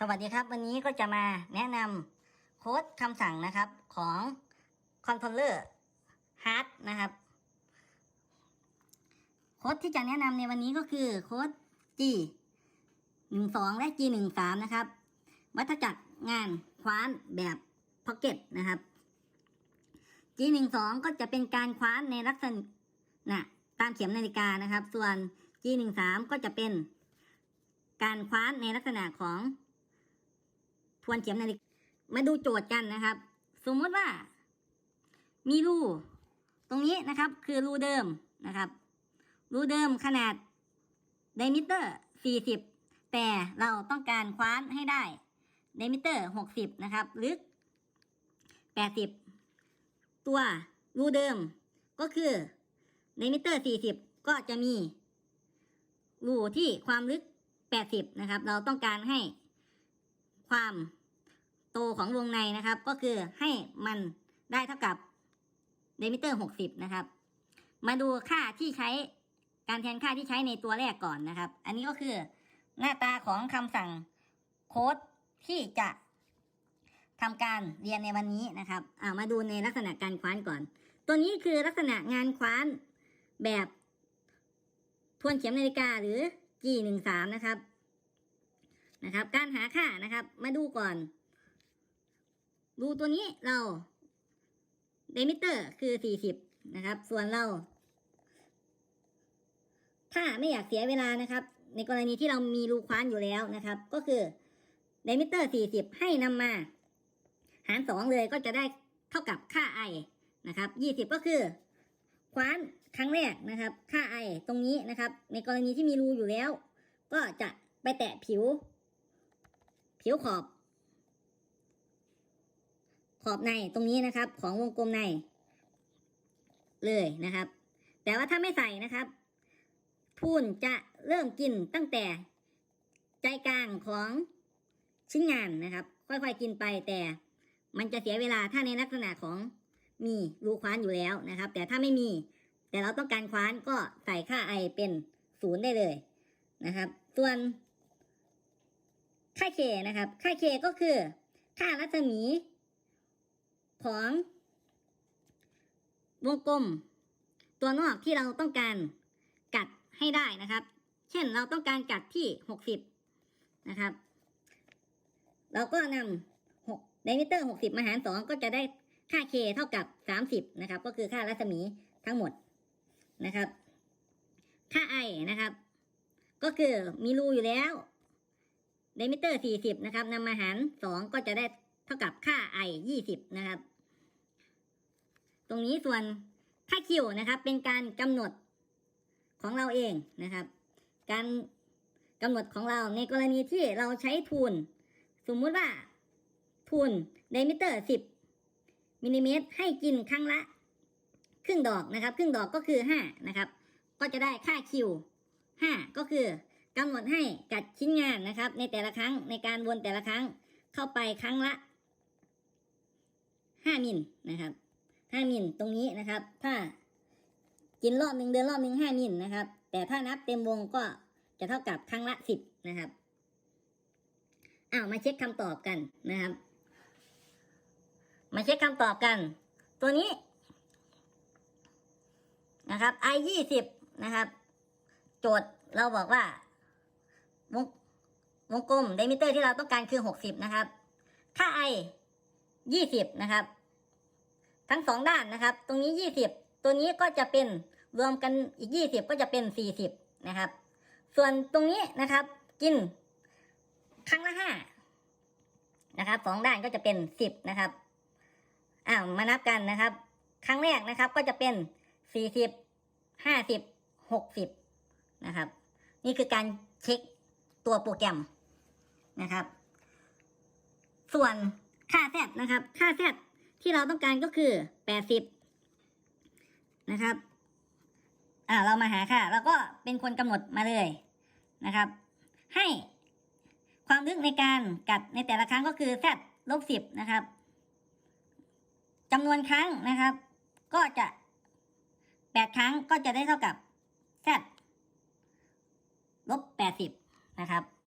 สวัสดีครับ วันนี้ก็จะมาแนะนำโค้ดคำสั่งนะครับของ Controller Hard นะครับ โค้ดที่จะแนะนำในวันนี้ก็คือโค้ด G 1 2และ G 1 3นะครับ วัฏจักรงานคว้านแบบ Pocket นะครับ G 1 2ก็จะเป็นการคว้านในลักษณะตามเข็มนาฬิกานะครับ ส่วน G 1 3ก็จะเป็นการคว้านในลักษณะของ ทวนเข็มนาฬิกามาดูโจทย์กันนะครับ สมมติว่า มีรู ตรงนี้นะครับ คือรูเดิมนะครับรูเดิมขนาดไดมิเตอร์ 40 แต่เราต้องการคว้านให้ได้ไดมิเตอร์ 60 นะครับ ลึก 80 ตัวรูเดิมก็คือไดมิเตอร์ 40 ก็จะมีรูที่ความลึก 80 นะครับ เราต้องการให้ความ โตของวงในนะครับ ก็คือให้มันได้เท่ากับเดมิเตอร์60นะครับ มาดูค่าที่ใช้การแทนค่าที่ใช้ในตัวแรกก่อนนะครับ อันนี้ก็คือหน้าตาของคำสั่งโค้ดที่จะทำการเรียนในวันนี้นะครับามาดูในลักษณะการคว้านก่อน ตัวนี้คือลักษณะงานคว้านแบบทวนเข็มนาฬิกาหรือ G13 นะครับ นะครับ การหาค่านะครับ มาดูก่อน รูตัวนี้เราเดมิเตอร์คือ40นะครับ ส่วนเรา ถ้าไม่อยากเสียเวลานะครับ ในกรณีที่เรามีรูคว้านอยู่แล้วนะครับ ก็คือเดมิเตอร์40ให้นำมา หาร2เลยก็จะได้เท่ากับค่า i นะครับ20ก็คือคว้านครั้งแรกนะครับ ค่า i ตรงนี้นะครับ ในกรณีที่มีรูอยู่แล้ว ก็จะไปแตะผิว ผิวขอบ ขอบในตรงนี้นะครับ ของวงกลมใน เลยนะครับ แต่ว่าถ้าไม่ใส่นะครับทุนจะเริ่มกินตั้งแต่ใจกลางของชิ้นงานนะครับ ค่อยๆกินไปแต่มันจะเสียเวลาถ้าในลักษณะของมีรูคว้านอยู่แล้วนะครับ แต่ถ้าไม่มี แต่เราต้องการคว้านก็ใส่ค่าไอเป็นศูนย์ได้เลยนะครับ ส่วนค่าเคนะครับ ค่าเคก็คือ ค่ารัศมี ของวงกลม ตัวนอกที่เราต้องการกัดให้ได้นะครับ เช่นเราต้องการกัดที่หกสิบนะครับ เราก็นำหกไดมิเตอร์หกสิบมาหารสองก็จะได้ค่าเคเท่ากับสามสิบนะครับ ก็คือค่ารัศมีทั้งหมดนะครับ ค่าไอนะครับ ก็คือมีรูอยู่แล้วเดมิเตอร์ 40 นะครับนำมาหาร 2 ก็จะได้ เท่ากับค่า i 20นะครับ ตรงนี้ส่วนค่า q นะครับ เป็นการกำหนดของเราเองนะครับ การกำหนดของเราในกรณีที่เราใช้ทุน สมมุติว่าทุนเดมิเตอร์10มิลลิเมตรให้กินครั้งละครึ่งดอกนะครับ ครึ่งดอกก็คือ5นะครับ ก็จะได้ค่า q 5ก็คือกำหนดให้กัดชิ้นงานนะครับ ในแต่ละครั้งในการวนแต่ละครั้งเข้าไปครั้งละ ห้ามิลนะครับห้ามิลตรงนี้นะครับ ถ้ากินรอบหนึ่งเดือนรอบหนึ่งห้ามิลนะครับ แต่ถ้านับเต็มวงก็จะเท่ากับครั้งละสิบนะครับอ้าวมาเช็คคำตอบกันนะครับ มาเช็คคำตอบกัน ตัวนี้นะครับ i ยี่สิบนะครับ โจทย์เราบอกว่าวงวงกลมเดมิเตอร์ที่เราต้องการคือหกสิบนะครับ ค่า i ยี่สิบนะครับ ทั้งสองด้านนะครับ ตรงนี้ยี่สิบตัวนี้ก็จะเป็นรวมกันอีกยี่สิบก็จะเป็นสี่สิบนะครับ ส่วนตรงนี้นะครับ กิน ครั้งละห้านะครับสองด้านก็จะเป็นสิบนะครับอ้าวมานับกันนะครับ ครั้งแรกนะครับก็จะเป็นสี่สิบห้าสิบหกสิบนะครับ นี่คือการเช็คตัวโปรแกรมนะครับ ส่วน ค่าแซดนะครับ ค่าแซดที่เราต้องการก็คือแปดสิบนะครับ อ่าเรามาหาค่าแล้วก็เป็นคนกำหนดมาเลยนะครับ ให้ความลึกในการกัดในแต่ละครั้งก็คือแซดลบสิบนะครับจำนวนครั้งนะครับ ก็จะแปดครั้งก็จะได้เท่ากับแซดลบแปดสิบนะครับ